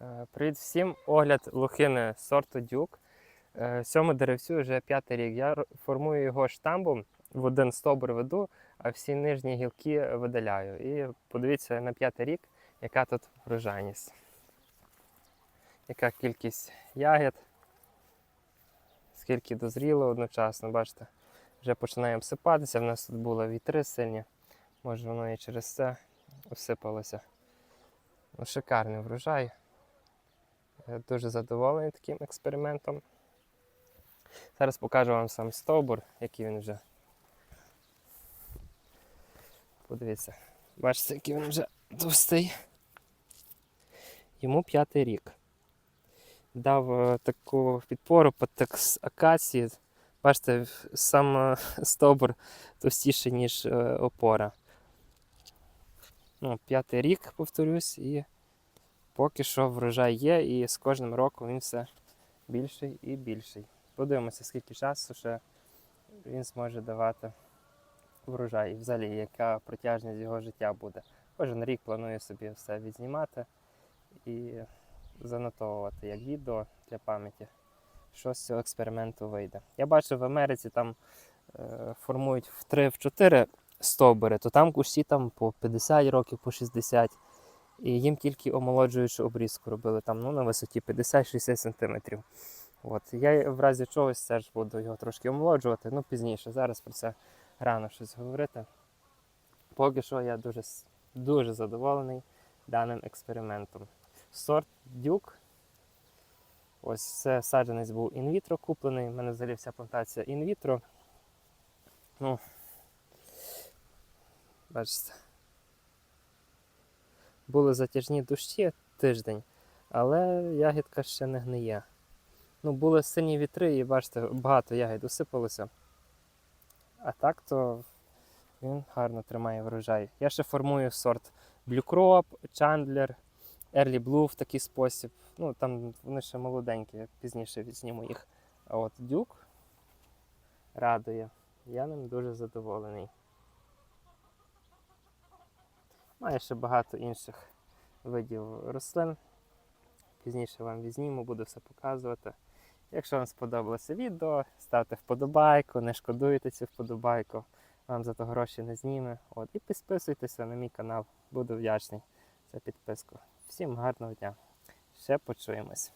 Е, Привіт всім! Огляд лохини сорту дюк. Е, Цьому деревцю вже п'ятий рік. Я формую його штамбом, в один стовбур веду, а всі нижні гілки видаляю. І подивіться на п'ятий рік, яка тут врожайність. Яка кількість ягід, скільки дозріло одночасно, бачите, вже починає обсипатися. В нас тут були вітри сильні. Може воно і через це обсипалося. Ну, шикарний врожай. Дуже задоволений таким експериментом. Зараз покажу вам сам стовбур, який він вже. Подивіться, бачите, який він вже товстий. Йому п'ятий рік. Дав е, таку підпору по акації. Бачите, сам е, стовбур товстіший, ніж е, опора. Ну, п'ятий рік, повторюсь, і поки що врожай є, і з кожним роком він все більший і більший. Подивимося, скільки часу ще він зможе давати врожай, і взагалі, яка протяжність його життя буде. Кожен рік планую собі все відзнімати і занотовувати як відео для пам'яті, що з цього експерименту вийде. Я бачив в Америці там е, формують в 3-4 стовбури, то там кущі там по 50 років, по 60. І їм тільки омолоджуючу обрізку робили там ну, на висоті 50-60 см. От. Я в разі чогось теж буду його трошки омолоджувати, ну пізніше. Зараз про це рано щось говорити. Поки що я дуже, дуже задоволений даним експериментом. Сорт дюк. Ось це саджанець був інвітро куплений. У мене взагалі вся плантація інвітро. Ну, бачите. Були затяжні дощі тиждень, але ягідка ще не гниє. Ну, були сильні вітри, і бачите, багато ягід усипалося. А так то він гарно тримає врожай. Я ще формую сорт Crop, Chandler, Early Blue в такий спосіб. Ну, там вони ще молоденькі, я пізніше відзніму їх. А от дюк радує. Я ним дуже задоволений. Має ще багато інших видів рослин. Пізніше вам відзніму, буду все показувати. Якщо вам сподобалося відео, ставте вподобайку, не шкодуйте цю вподобайку. Вам за то гроші не зніме. От, і підписуйтеся на мій канал. Буду вдячний за підписку. Всім гарного дня. Ще почуємось.